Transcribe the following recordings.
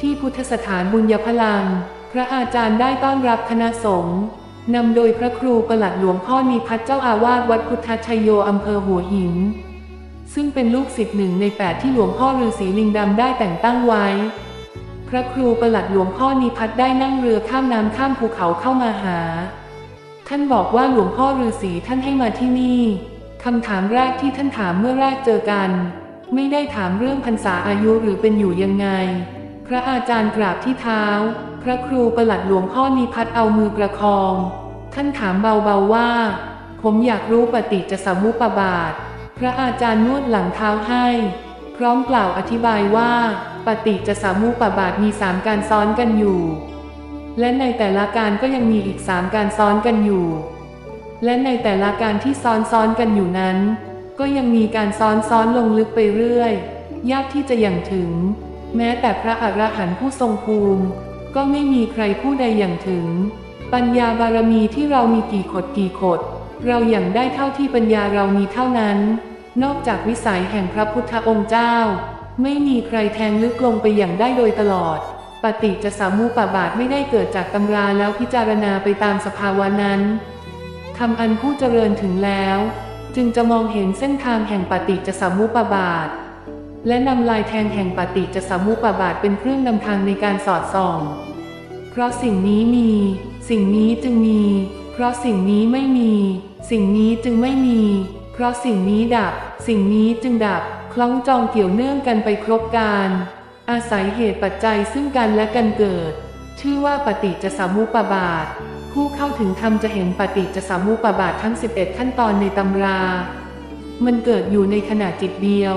ที่พุทธสถานบุญญพลัง พระอาจารย์ได้ต้อนรับคณะสงฆ์นำโดยพระครูประหลัดหลวงพ่อนิพัฒน์เจ้าอาวาสวัดพุทธชัยโยอำเภอหัวหิน ซึ่งเป็นลูกศิษย์หนึ่งในแปดที่หลวงพ่อฤาษีลิงดำได้แต่งตั้งไว้ พระครูประหลัดหลวงพ่อนิพัฒน์ได้นั่งเรือข้ามน้ำข้ามภูเขาเข้ามาหา ท่านบอกว่าหลวงพ่อฤาษีท่านให้มาที่นี่คำถามแรกที่ท่านถามเมื่อแรกเจอกัน ไม่ได้ถามเรื่องพรรษาอายุหรือเป็นอยู่ยังไง พระอาจารย์กราบที่เท้า พระครูประหลัดหลวงพ่อนิพัฒน์เอามือประคอง ท่านถามเบาๆว่า ผมอยากรู้ปฏิจจสมุปบาท พระอาจารย์นวดหลังเท้าให้ พร้อมกล่าวอธิบายว่า ปฏิจจสมุปบาทมีสามการซ้อนกันอยู่ และในแต่ละการก็ยังมีอีกสามการซ้อนกันอยู่ และในแต่ละการที่ซ้อนซ้อนกันอยู่นั้น ก็ยังมีการซ้อนซ้อนลงลึกไปเรื่อย ยากที่จะอย่างถึง แม้แต่พระอรหันต์ผู้ทรงภูมิ ก็ไม่มีใครผู้ใดอย่างถึง ปัญญาบารมีที่เรามีกี่ขดกี่ขด เราอย่างได้เท่าที่ปัญญาเรามีเท่านั้น นอกจากวิสัยแห่งพระพุทธองค์เจ้า ไม่มีใครแทงลึกลงไปอย่างได้โดยตลอด ปฏิจจสามุปบาทไม่ได้เกิดจากตำราแล้วพิจารณาไปตามสภาวะนั้นทำอันผู้เจริญถึงแล้ว จึงจะมองเห็นเส้นทางแห่งปฏิจจสมุปบาท และนำลายแทงแห่งปฏิจจสมุปบาทเป็นเครื่องนำทางในการสอดส่อง เพราะสิ่งนี้มี สิ่งนี้จึงมี เพราะสิ่งนี้ไม่มี สิ่งนี้จึงไม่มี เพราะสิ่งนี้ดับ สิ่งนี้จึงดับ คล้องจองเกี่ยวเนื่องกันไปครบการอาศัยเหตุปัจจัยซึ่งกันและกันเกิด ชื่อว่าปฏิจจสมุปบาท ผู้เข้าถึงธรรมจะเห็นปฏิจจสมุปบาททั้ง 11 ขั้นตอนในตำรา มันเกิดอยู่ในขณะจิตเดียว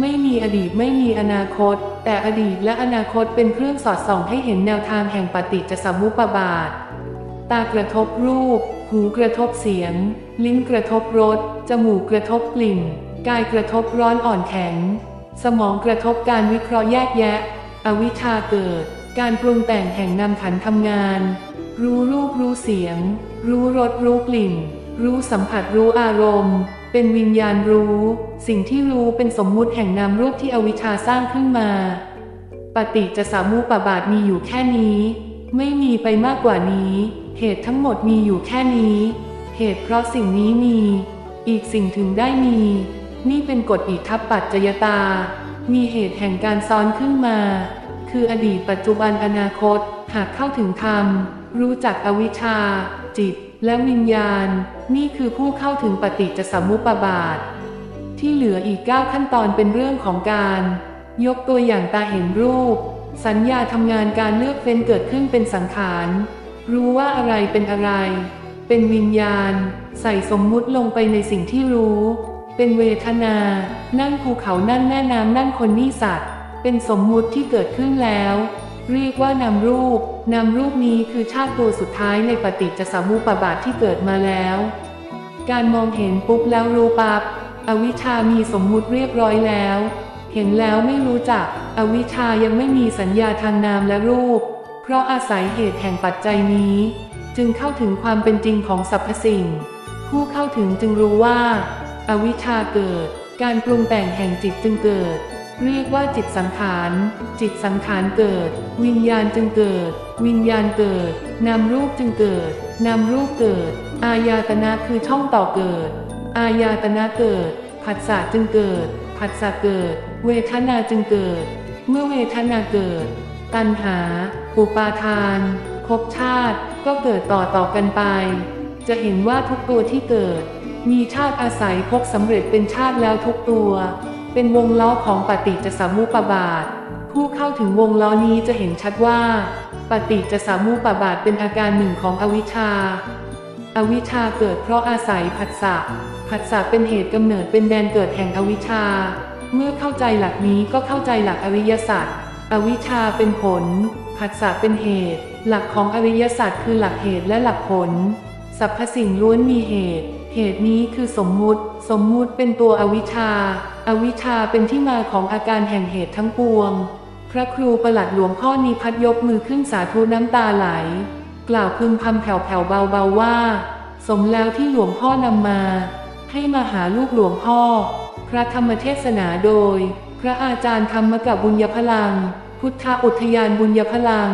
ไม่มีอดีตไม่มีอนาคต แต่อดีตและอนาคตเป็นเครื่องสอดส่องให้เห็นแนวทางแห่งปฏิจจสมุปบาท ตากระทบรูป หูกระทบเสียง ลิ้นกระทบรส จมูกกระทบกลิ่น กายกระทบร้อนอ่อนแข็ง สมองกระทบการวิเคราะห์แยกแยะ อวิชชาเกิด การปรุงแต่งแห่งนำขันทำงาน รู้รูปรู้เสียง รู้รสรู้กลิ่น รู้สัมผัสรู้อารมณ์ เป็นวิญญาณรู้ สิ่งที่รู้เป็นสมมุติแห่งนามรูปที่อวิชชาสร้างขึ้นมา ปฏิจจสมุปบาทมีอยู่แค่นี้ ไม่มีไปมากกว่านี้ เหตุทั้งหมดมีอยู่แค่นี้ เหตุเพราะสิ่งนี้มี อีกสิ่งถึงได้มี นี่เป็นกฎอิทัปปัจจยตา มีเหตุแห่งการซ้อนขึ้นมา คืออดีตปัจจุบันอนาคต หากเข้าถึงธรรม รู้จักอวิชชา จิตและวิญญาณ นี่คือผู้เข้าถึงปฏิจจสมุปบาท ที่เหลืออีก 9 ขั้นตอนเป็นเรื่องของการ ยกตัวอย่างตาเห็นรูป สัญญาทำงานการเลือกเฟ้นเกิดขึ้นเป็นสังขาร รู้ว่าอะไรเป็นอะไร เป็นวิญญาณ ใส่สมมุติลงไปในสิ่งที่รู้ เป็นเวทนา นั่นภูเขานั่นแม่น้ำนั่นคนนี่สัตว์ เป็นสมมุติที่เกิดขึ้นแล้ว เรียกว่านามรูป นามรูปนี้คือชาติตัวสุดท้ายในปฏิจจสมุปบาทที่เกิดมาแล้ว การมองเห็นปุ๊บแล้วรู้ปับ๊บอวิชามีสมมุติเรียบร้อยแล้ว เห็นแล้วไม่รู้จัก อวิชายังไม่มีสัญญาทางนามและรูป เพราะอาศัยเหตุแห่งปัจจัยนี้ จึงเข้าถึงความเป็นจริงของสรรพสิ่ง ผู้เข้าถึงจึงรู้ว่า อวิชาเกิด การปรุงแต่งแห่งจิตจึงเกิด เรียกว่าจิตสังขาร จิตสังขารเกิด วิญญาณจึงเกิด วิญญาณเกิด นามรูปจึงเกิด นามรูปเกิด อายตนะคือช่องต่อเกิด อายตนะเกิด ผัสสะจึงเกิด ผัสสะเกิด เวทนาจึงเกิด เมื่อเวทนาเกิด ตัณหา อุปาทานภพชาติก็เกิดต่อต่อกันไป จะเห็นว่าทุกตัวที่เกิด มีชาติอาศัยพบสำเร็จเป็นชาติแล้วทุกตัว เป็นวงล้อของปฏิจจสมุปบาท ผู้เข้าถึงวงล้อนี้จะเห็นชัดว่า ปฏิจจสมุปบาทเป็นอาการหนึ่งของอวิชชา อวิชชาเกิดเพราะอาศัยผัสสะผัสสะเป็นเหตุกำเนิดเป็นแดนเกิดแห่งอวิชชา เมื่อเข้าใจหลักนี้ก็เข้าใจหลักอริยสัจอวิชชาเป็นผลผัสสะเป็นเหตุ หลักของอริยสัจคือหลักเหตุและหลักผลสรรพสิ่งล้วนมีเหตุ เหตุนี้คือสมมุติ สมมุติเป็นตัวอวิชชา อวิชชาเป็นที่มาของอาการแห่งเหตุทั้งปวง พระครูประหลัดหลวงพ่อนิพัฒยกมือขึ้นสาธุน้ำตาไหล กล่าวพึมพำแผ่วๆเบาๆว่า สมแล้วที่หลวงพ่อนำมา ให้มาหาลูกหลวงพ่อ พระธรรมเทศนาโดย พระอาจารย์ธรรมกับบุญญพลัง พุทธอุทยานบุญญพลัง